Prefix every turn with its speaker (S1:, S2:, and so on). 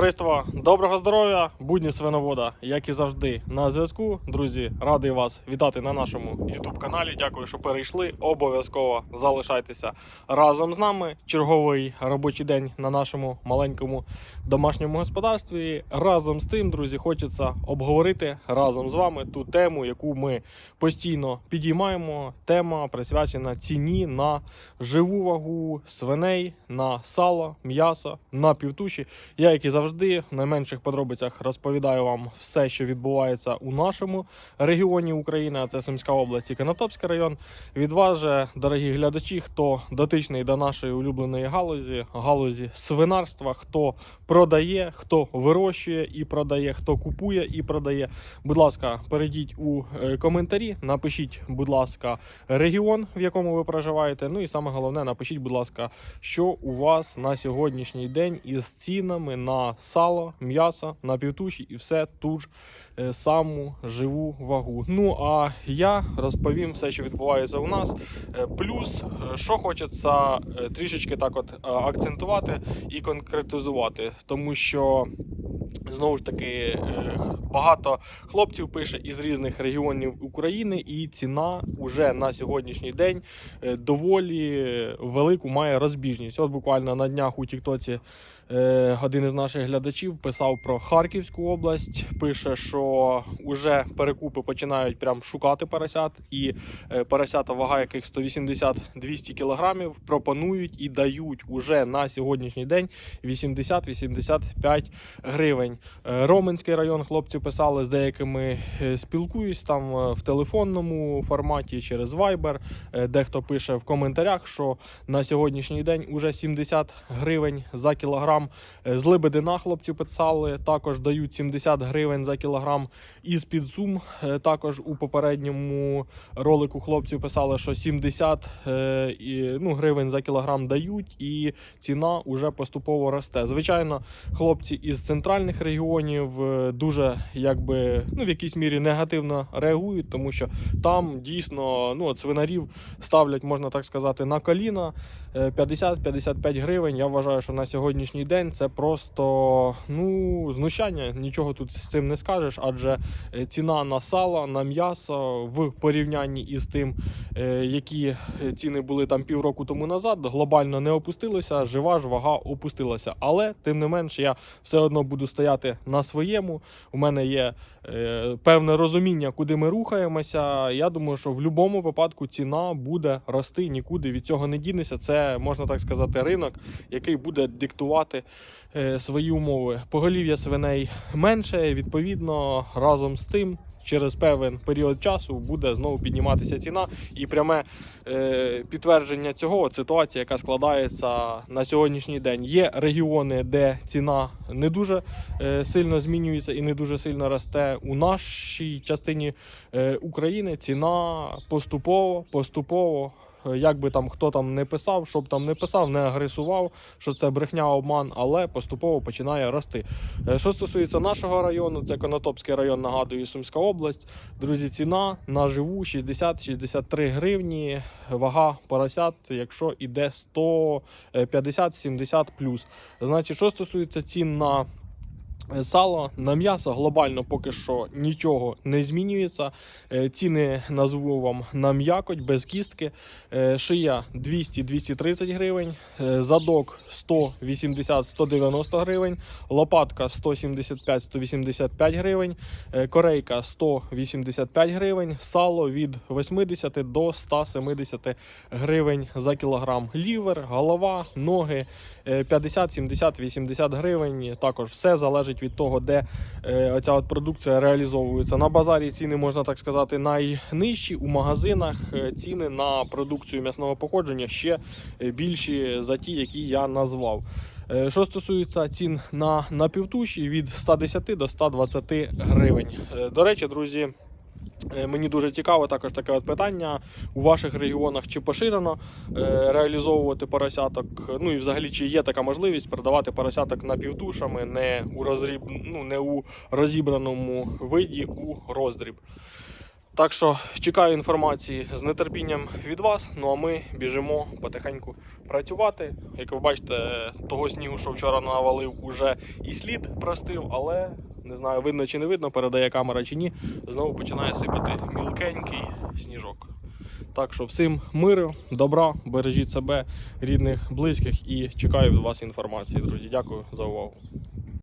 S1: Товариство, доброго здоров'я, будні свиновода, як і завжди, на зв'язку. Друзі, радий вас вітати на нашому youtube каналі. Дякую, що перейшли. Обов'язково залишайтеся разом з нами. Черговий робочий день на нашому маленькому домашньому господарстві. Разом з тим, друзі, хочеться обговорити разом з вами ту тему, яку ми постійно підіймаємо. Тема присвячена ціні на живу вагу свиней, на сало, м'ясо, на півтуші. Я, як і завжди, в найменших подробицях розповідаю вам все, що відбувається у нашому регіоні України, а це Сумська область і Конотопський район. Від вас же, дорогі глядачі, хто дотичний до нашої улюбленої галузі, галузі свинарства, хто продає, хто вирощує і продає, хто купує і продає. Будь ласка, перейдіть у е, коментарі, напишіть, будь ласка, регіон, в якому ви проживаєте. Ну і саме головне, напишіть, будь ласка, що у вас на сьогоднішній день із цінами на сало, м'ясо, на півтуші і все ту ж е, саму живу вагу. Ну а я розповім все, що відбувається у нас. Е, Плюс, е, що хочеться трішечки так от акцентувати і конкретизувати, тому що. Знову ж таки, багато хлопців пише із різних регіонів України, і ціна уже на сьогоднішній день доволі велику має розбіжність. От буквально на днях у Тіктоці один із наших глядачів писав про Харківську область. Пише, що вже перекупи починають прям шукати поросят, і е, поросята, вага яких 180-200 кілограмів, пропонують і дають уже на сьогоднішній день 80-85 гривень. Е, Роменський район хлопці писали з деякими е, спілкуюсь там е, в телефонному форматі через Viber. Е, Дехто пише в коментарях, що на сьогоднішній день уже 70 гривень за кілограм. Е, З Лебедина хлопці писали, також дають 70 гривень за кілограм. Із Підсум е, також у попередньому ролику хлопці писали, що 70 е, ну, гривень за кілограм дають, і ціна вже поступово росте. Звичайно, хлопці із центральних регіонів дуже якби ну в якійсь мірі негативно реагують, тому що там дійсно ну свинарів ставлять, можна так сказати, на коліна Е, 50-55 гривень. Я вважаю, що на сьогоднішній день це просто ну знущання. Нічого тут з цим не скажеш, адже е, ціна на сало, на м'ясо в порівнянні із тим, е, які ціни були там півроку тому назад, глобально не опустилися. Жива ж вага опустилася. Але тим не менш, я все одно буду стояти на своєму. У мене є е, певне розуміння, куди ми рухаємося. Я думаю, що в будь-якому випадку ціна буде рости, нікуди від цього не дінеться. Це можна так сказати, ринок, який буде диктувати е, свої умови. Поголів'я свиней менше. Відповідно, разом з тим. Через певен період часу буде знову підніматися ціна, і пряме е, підтвердження цього ситуація, яка складається на сьогоднішній день. Є регіони, де ціна не дуже е, сильно змінюється і не дуже сильно росте. У нашій частині України ціна поступово, поступово. Е, Як би там хто там не писав, щоб там не писав, не агресував, що це брехня, обман, але поступово починає рости. Е, Що стосується нашого району, це Конотопський район, нагадую, Сумська область. Друзі, ціна на живу 60-63 гривні. Вага поросят, якщо іде 150-70 плюс. Значить, що стосується цін на е, Сало на м'ясо глобально поки що нічого не змінюється. Е, Ціни назву вам на м'якоть без кістки. Е, Шия 200-230 гривень, е, задок 180-190 гривень, лопатка 175-185 гривень, е, корейка 185 гривень, сало від 80 до 170 гривень за кілограм. Лівер, голова, ноги е, 50, 70, 80 гривень. Також все залежить від того, де е, оця от продукція реалізовується. На базарі ціни, можна так сказати, найнижчі. У магазинах е, ціни на продукцію м'ясного походження ще е, більші за ті, які я назвав. Е, Що стосується цін на напівтуші від 110 до 120 гривень. Е, До речі, друзі. Е, Мені дуже цікаво також таке от питання у ваших регіонах чи поширено е, реалізовувати поросяток. Ну і взагалі чи є така можливість продавати поросяток напівтушами не у розріб, ну, не у розібраному виді у роздріб. Так що чекаю інформації з нетерпінням від вас. Ну а ми біжимо потихеньку працювати. Як ви бачите, того снігу, що вчора навалив, уже і слід простив, але не знаю, видно чи не видно, передає камера чи ні. Знову починає сипати мілкенький сніжок. Так що всім миру, добра, бережіть себе, рідних, близьких і чекаю від вас інформації, друзі. Дякую за увагу.